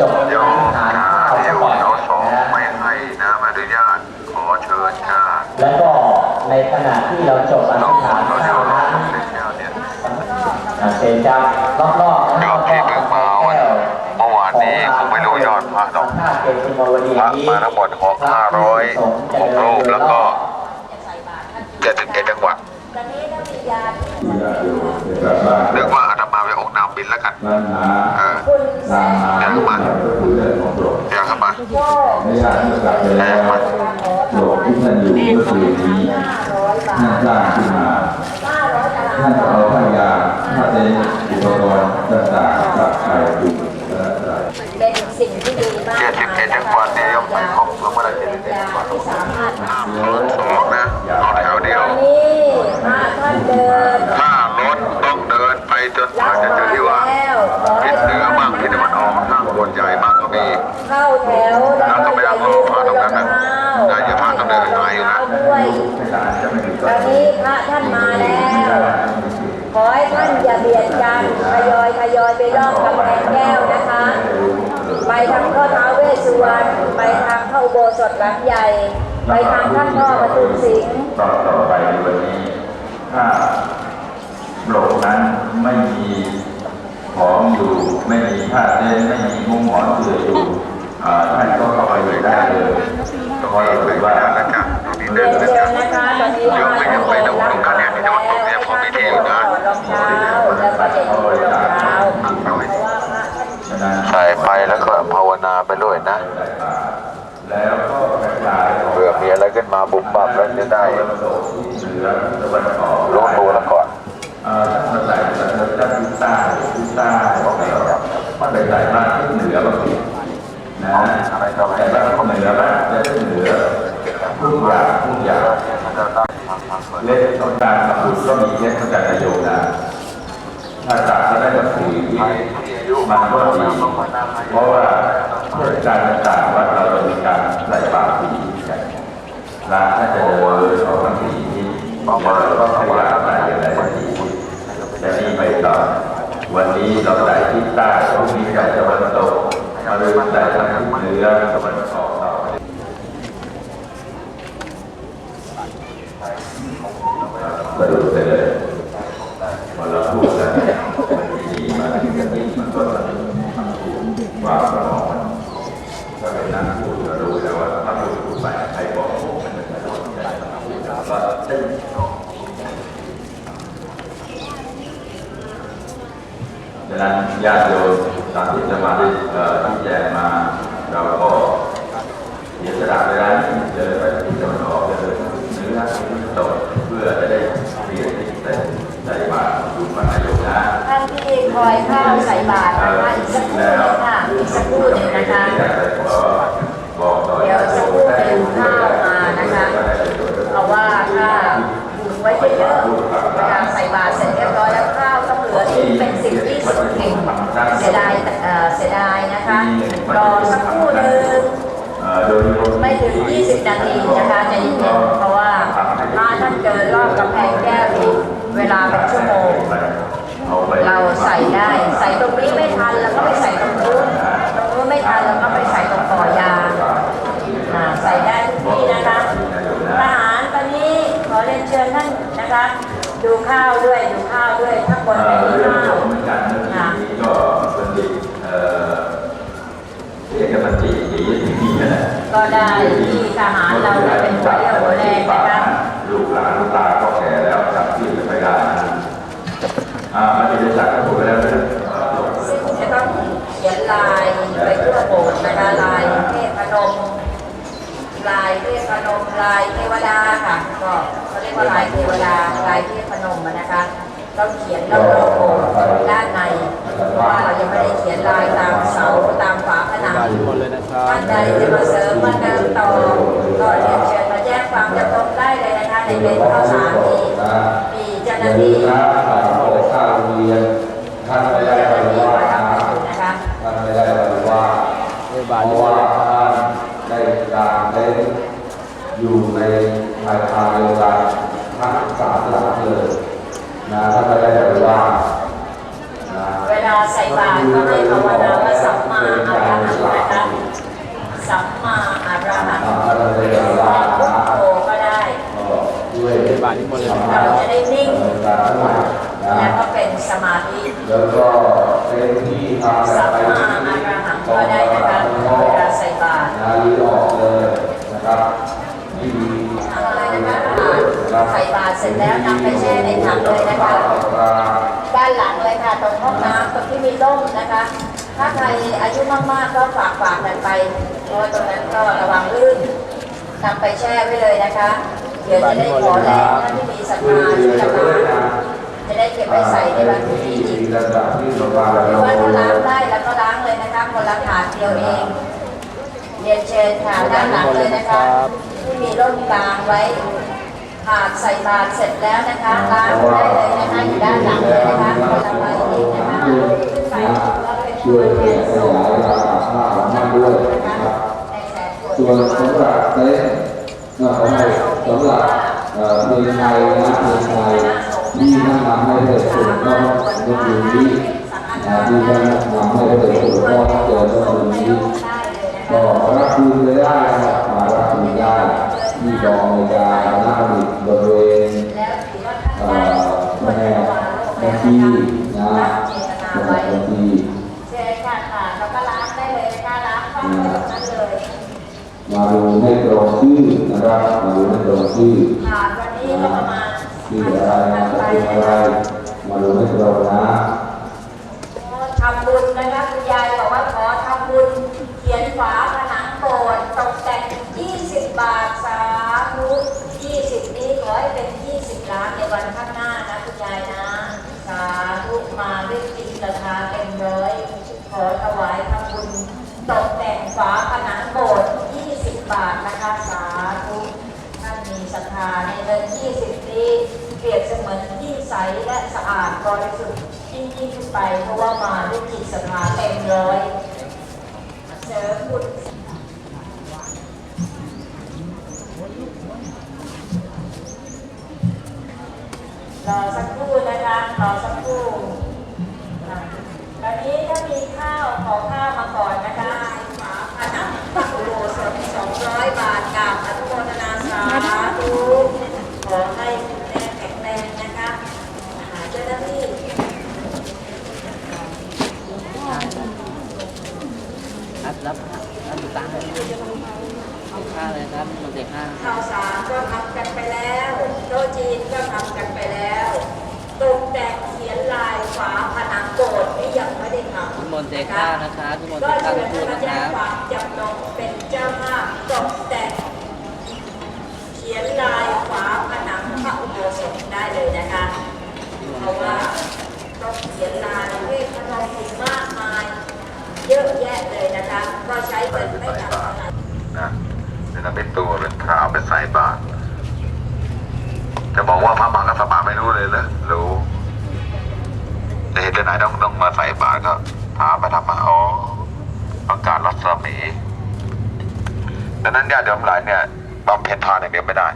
จบเดี๋ฐานเขาจะปล่อยสองไม่ให้นะาดุญาตขอเชิญค่ะแล้วก็ในขณะที่เราจบอนฐานเราวเราจเวนจ้ารอบๆนะครับที่เพิ่งมาวันเมื่อวานนี้ผมไม่รู้ยอดพระดอกพระมาทั้งหมดหกห้าร้อยหกรูปแล้วก็จะถึงบเจ็ดจังหวัดนึกว่าอาตมาไปออกนามบินแล้วกัน อยากเข้ามาไม่ยากจะกลับไปแล้วโลกที่ท่านอยู่เมื่อคืนนี้ท่านสร้างขึ้นมาท่านก็เอาผ้ายาผ้าเต็นท์อุปกรณ์ต่างๆกับไปูกระดาเป็นสิ่งที่ดีมากเจ็ดสิบเอ็ดจังวัดเนี่ยยังไม่ครบยังไม่ได้เจ็ดสิบเอ็ดจังวันห้ามรถสองนะเอาแถวเดียวตอนนี้พระท่านเดินถ้ารถต้องเดินไปจนกว่าจะเจอที่ว่างแล้วขอทิให้ศเหนือบ้างทิศตะวันออกทางคนใหญ่บ้างก็มี เข้าแถวแล้วก็ไปเอารถมาตรงนั้นนะน่าจะพาต้องเดินหายอยู่นะด้วยตอนนี้พระท่านมาแล้ว ขอให้ท่านอย่าเบียดกันทยอยทยอยไปรอบกำแพงแก้วนะคะ ไปทางพ่อท้าวเวสสุวรรณไปทางเข้าอุโบสถหลังใหญ่ ไปทางท่านพ่อประทุมสิงห์ต่อต่อไปในวันนี้ถ้าโลกนั้นไม่มีของอยู่ ไม่มีผ้าเต็นท์ไม่มีมุ้งหมอนเสื่ออยู่อ่า ท่านก็เข้าไปอยู่ได้เลยก็ขอให้ถือว่าแล้วจ้ะตรงนี้เรีเดินนะคะตอนนี้เดี๋ยวไม่ยังไปดูตรงกันเนี่ยที่จังหวัดตรงเนี้ยผมมีที่อยู่นะรองเท้าแล้วก็เด็กรองเท้าเพราะว่าพระท่านะใส่ไปแล้วก็ภาวนาไปด้วยนะเผื่อมีอะไรขึ้นมาบุบบับแล้วจะได้ตะวันตกที่เหนือตะวันออกรู้ตัวแล้วก่อนเอ่อถ้าใส่แต่ถ้าด้านทิศใต้ทิศใต้ก็ไม่ามันไปใส่บ้านทิศเหนือบางที นะอะไรก็ใส่บ้านทิศเหนือบ้างจะทิศเหนือทุกอย่างทุกอย่างเล็กต้องการสมุดก็มีเล็กต้องการประโยชน์นะถ้าตัดก็ได้กับสีมันก็ดีเพราะว่าเทศกาลต่างๆว่าเราจะมีการใส่บาตรปีกันร้านถ้าจะเดินออกทั้งปีนี้เราก็ขยันใส่อะไรสักทีจะนี่ไปต่อวันนี้เราใส่ทิศใต้พรุ่งนี้ใส่ตะวันตกมาเลยใส่ทาง เหนือตะวันออกต่อมาดูไปเลยพอเราพูดกันดีมันดีมันก็จะว่าสมองถ้าไปนั่งพูดก็รู้แล้วว่าถ้าพูดพูดไปใครบอกผมมันจะโดนใจว่าตึ้งดังนั้นญาติโยมตามที่จะมาได้ที่แจ้งมา เราก็เสียสละเวลาเดินไปที่ตะวันออกเดินเนื้อตกเพื่อจะได้เรียนที่ใส่ใส่บาตรอยู่พระนายกนะท่านที่คอยเข้าใส่บาตรนะคะอีกสักครู่หนึงค่ะอีกสักครู่หนึ่งนะคะบอกต่อเดี๋ยวสักครู่หนึ่งข้าวมานะคะเพราะว่าถ้าหุงไว้เยอะๆเวลาใส่บาตรเสร็จเรียบร้อยแล้วข้าวต้องเหลือที่เป็นสิ่งที่สุดเก่งเสียดายเอ่อเสียดาย นะคะรอสักครู่หนึ่งเดยรวมไม่ถึง 20 นาทีนะคะใจะเย็นเพราะว่าถ้าท่านเดินรอบกำแพงแก้วอีกเวลาเป็นชั่วโมง เราใส่ได้ใส่ตรงนี้ไม่ทันแล้วก็ไปใส่ตรงนู้นตรงนู้นไม่ทันแล้วก็ไปใส่ตรงก่อยาใส่ได้ทุกที่นะคะทหารตอนนี้ขอเรียนเชิญท่านนะคะ ดูข้าวด้วยดูข้าวด้วยถ้าคนไม่มีข้าว ของการเมืองนี้ก็เป็นเด็กเอ่อเอกบัญชีดีดีนะ ก็ได้ที่ทหารเราเป็นหัวเรี่ยวหัวแรงนะคะลูกหลานลูกตาก็แก่แล้วจับที่จะไปได้นะอ่ามันจะจัดก็ถูกไปแล้วนะซึ่งจะต้องเขียนลายไปทั่วโบสถ์นะคะลายเทพนมลายเทพนมลายเทวดาค่ะ ก็เขาเรียกว่าลายเทวดาลายเทพนมนะคะ ต้องเขียนรอบๆโบสถ์ด้านในเพราะว่าเรายังไม่ได้เขียนลายตามเสาตามฝาผนังท่านใดจะมาเสริมมาเติมต่อก็เรียนเชิญมาแจ้งความจำนงได้เลยนะคะในเป็นข้าวสารที่มีเจ้าหน้าที่ข้าวโรงเรียนท่านไม่ได้เจ้าหปน้าฏิที่วัมาติทำเป็นนะคะท่านไม่ได้ปฏิวัติเพราะว่าท่านได้การเต้นอยู่ในภายทางเดียวกัน นะท่านก็ได้แต่ว่าเวลาใส่บาตรก็ให้ภาวนาว่าสัมมาอารหังนะคะสัมมาอารหังพุทโธก็ได้เราจะได้นิ่งแล้วก็เป็นสมาธิแล้วก็เป็นที่สัมมาอารหังก็ได้นะคะเวลาใส่บาตรหายออก ใส่บาตรเสร็จแล้วนำไปแช่ในถังเลยนะคะ ด้านหลังเลยค่ะ ตรงห้องน้ำตรงที่มีร่มนะคะ ถ้าใครอายุมากๆก็ฝากฝากกันไปเพราะว่าตรงนั้นก็ระวังลื่นนำไปแช่ไว้เลยนะคะ เดี๋ยวจะได้ขอแรงท่านที่มีศรัทธาที่จะมาจะได้เก็บไปใส่ในวันพรุ่งนี้อีกระดับที่สบายหรือว่าถ้าล้างได้แล้วก็ล้างเลยนะคะคนละถาดเดียวเองเรียนเชิญค่ะด้านหลังเลยนะคะที่มีร่มกลางไว้ ถาดใส่บาตรเสร็จแล้วนะคะล้างได้เลยนะคะอยู่ด้านหลังเลยนะคะคนละใบเองนะคะขึ้นไปแล้วเป็นช่วยขแทนยส่งายราคาผ้าของมันด้วยนะครับในแสนส่วนสำหรับเต็นท์ก็ขอให้สำหรับเอ่อเพลงไทยนะเพลงไทยที่แนะนำให้เด็กสุดก็ยกมือนี้นะที่แนะนำให้เด็กสุดก็เจอก็มือนี้ได้เลยนะก็คะรับคืนเลยได้นะครับมารับคืนได้ที่กองในการคณะผลิต ที่นะลงเจตนาไว้ที่เชิญค่ะค่ะแล้วก็ล้างได้เลยนะคะล้างข้างตรงนั้นเลยมาดูให้ตรงชื่อนะครับมาดูให้ตรงชื่อผ่านวันนี้ก็ประมาณชื่ออะไรนามสกุลอะไรมาดูให้ตรงนะทำบุญนะคะคุณยายบอกว่าขอทำบุญเขียนฝาผนังโบสถ์ตกแต่ง 20 บาทสาธุ20 นี้ขอให้เป็น 20 ล้านในวันข้างหน้านะคุณยายนะ สาธุมาด้วยจิตศรัทธาเต็มร้อย ขอถวายทำบุญตกแต่งฝาผนังโบสถ์20 บาทนะคะสาธุท่านมีศรัทธาในเงิน 20 นี้เปรียบเสมือนที่ใสและสะอาดบริสุทธิ์ยิ่งยิ่งขึ้นไป เพราะว่ามาด้วยจิตศรัทธาเต็มร้อยเสริมบุญรอสักครู่นะคะรอสักครู่ตอนนี้ถ้ามีข้าวขอข้าวมาก่อนนะคะฝาผนังพระอุโบสถ200 บาทกับอนุโมทนาสาธุขอให้คุณแม่แข็งแรงนะคะอ่าเจ้าหน้าที่ ครับ รับรับดูตังค์เลยค่าเลยครับมันเด็กค่าข้าวสารก็ทำกันไปแล้วโต๊ะจีนก็ทำกันไปแล้วตกแต่งเขียนลายฝาผนังโบสถ์นี่ยังไม่ได้ทำคุณมนต์เด็กค่านะครับคุณมนต์ก็เด็กค่าเชิทุญกท่านนะมาคแจ้งรับความจำนงเป็นเจ้าภาพตกแต่งเขียนลายฝาผนังพระอุโบสถได้เลยนะคะ เพราะว่าต้องเขียนลายเวทพนมอีกมากมาย เยอะแยะเลยนะคะ ก็ใช้เงินไม่ต่ำเท่าไหร่ นะเป็นน้ำเป็นตัวเป็นขาวเป็น สายบาทจะบอกว่าพระมหากษัตริย์ไม่รู้เลยเหรอรู้จะเห็นที่ไหนต้องต้องมาใส่บาตรก็ถามไปทำมาอ๋อประกาศรัศมีดังนั้นญาติโยมหลายเนี่ยบำเพ็ญทานอย่างเดียวไม่ได้